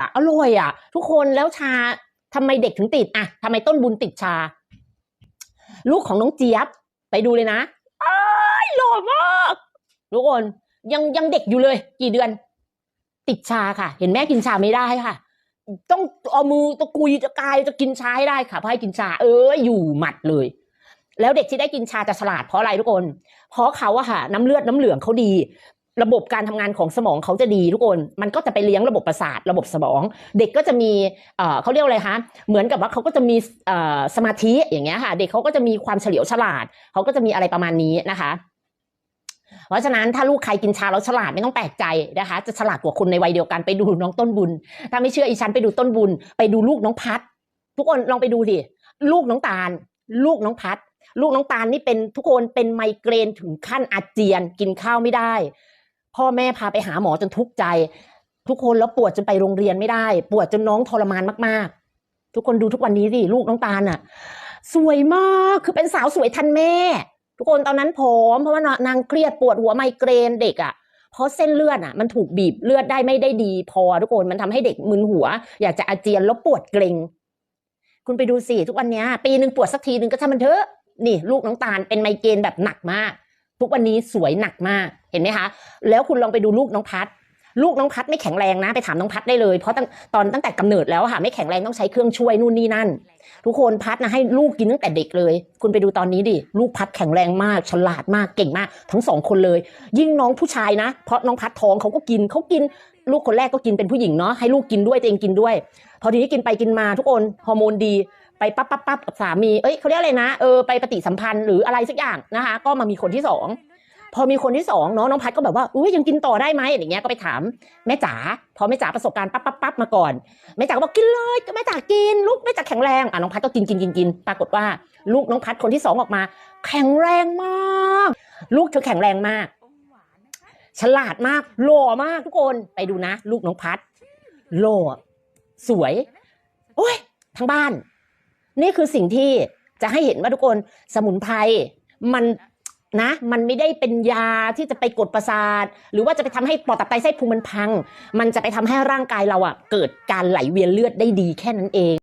อะอร่อยอะ ทุกคนแล้วชาทำไมเด็กถึงติดอะทำไมต้นบุญติดชา ลูกของน้องเจี๊ยบไปดูเลยนะอ้ยหล่อมากทุกคนยังยังเด็กอยู่เลย กี่เดือน ติดชาค่ะ เห็นแม่กินชาไม่ได้ค่ะ ต้องเอามือตะกุยจะกายจะกินชาให้ได้ค่ะเพราะให้กินชา เอออยู่หมัดเลย แล้วเด็กที่ได้กินชาจะฉลาดเพราะอะไรทุกคน เพราะเขาอะค่ะ น้ำเลือดน้ำเหลืองเขาดี ระบบการทำงานของสมองเขาจะดีทุกคน มันก็จะไปเลี้ยงระบบประสาทระบบสมอง เด็กก็จะมีเขาเรียกอะไรคะ เหมือนกับว่าเขาก็จะมีสมาธิอย่างเงี้ยค่ะ เด็กเขาก็จะมีความเฉลียวฉลาด เขาก็จะมีอะไรประมาณนี้นะคะเพราะฉะนั้นถ้าลูกใครกินชาแล้วฉลาดไม่ต้องแปลกใจนะคะ จะฉลาดกว่าคนในวัยเดียวกันไปดูน้องต้นบุญ ถ้าไม่เชื่ออีฉันไปดูต้นบุญ ไปดูลูกน้องพัด ทุกคนลองไปดูสิลูกน้องตาล ลูกน้องพัด ลูกน้องตาลนี่เป็นทุกคนเป็นไมเกรนถึงขั้นอาเจียนกินข้าวไม่ได้ พ่อแม่พาไปหาหมอจนทุกข์ใจ ทุกคนแล้วปวดจนไปโรงเรียนไม่ได้ ปวดจนน้องทรมานมากๆ ทุกคนดูทุกวันนี้สิลูกน้องตาลอะ สวยมากคือเป็นสาวสวยทันแม่ ทุกคนตอนนั้นผอมเพราะว่านางเครียดปวดหัวไมเกรนเด็กอะเพราะเส้นเลือดอะมันถูกบีบเลือดได้ไม่ได้ดี พอทุกคนมันทำให้เด็กมึนหัว อยากจะอาเจียนแล้วปวดเกรงคุณไปดูสิทุกวันนี้ปีหนึ่งปวดสักทีหนึ่งก็ช่างมันเถอะนี่ ลูกน้องตาลเป็นไมเกรนแบบหนักมาก ทุกวันนี้สวยหนักมาก เห็นไหมคะ แล้วคุณลองไปดูลูกน้องพัด ลูกน้องพัดไม่แข็งแรงนะ ไปถามน้องพัดได้เลย เพราะตอนตั้งแต่กำเนิดแล้วค่ะไม่แข็งแรงต้องใช้เครื่องช่วยนู่นนี่นั่น ทุกคนพัดนะให้ลูกกินตั้งแต่เด็กเลย คุณไปดูตอนนี้ดิลูกพัดแข็งแรงมาก ฉลาดมากเก่งมาก ทั้งสองคนเลย ยิ่งน้องผู้ชายนะ เพราะน้องพัดท้องเขาก็กินเขากิน ลูกคนแรกก็กินเป็นผู้หญิงเนาะให้ลูกกินด้วยตัวเองกินด้วย พอทีนี้กินไปกินมาทุกคนฮอร์โมนดีไปปั๊บปั๊บปั๊บกับสามี เอ้ยเขาเรียกอะไรนะ เออ ไปปฏิสัมพันธ์หรืออะไรสักอย่างนะคะ ก็มามีคนที่สอง พอมีคนที่สองเนาะน้องพัดก็แบบว่าอุ้ยยังกินต่อได้ไหมอย่างเงี้ยก็ไปถามแม่จ๋าพอแม่จ๋าประสบการณ์ปั๊บปั๊บปั๊บมาก่อนแม่จ๋าก็บอกกินเลยแม่จ๋ากิน ลูกแม่จ๋าแข็งแรงอะน้องพัดก็กินกินกินกินปรากฏว่า ลูกน้องพัดคนที่สองออกมา แข็งแรงมาก ลูกเธอแข็งแรงมาก ฉลาดมากหล่อมากทุกคนไปดูนะ ลูกน้องพัดหล่อสวย โอ้ยทั้งบ้าน นี่คือสิ่งที่จะให้เห็นว่าทุกคนสมุนไพรมัน นะ มันไม่ได้เป็นยาที่จะไปกดประสาท หรือว่าจะไปทำให้ปอดตับไตไส้พุงมันพัง มันจะไปทำให้ร่างกายเราอะเกิดการไหลเวียนเลือดได้ดีแค่นั้นเอง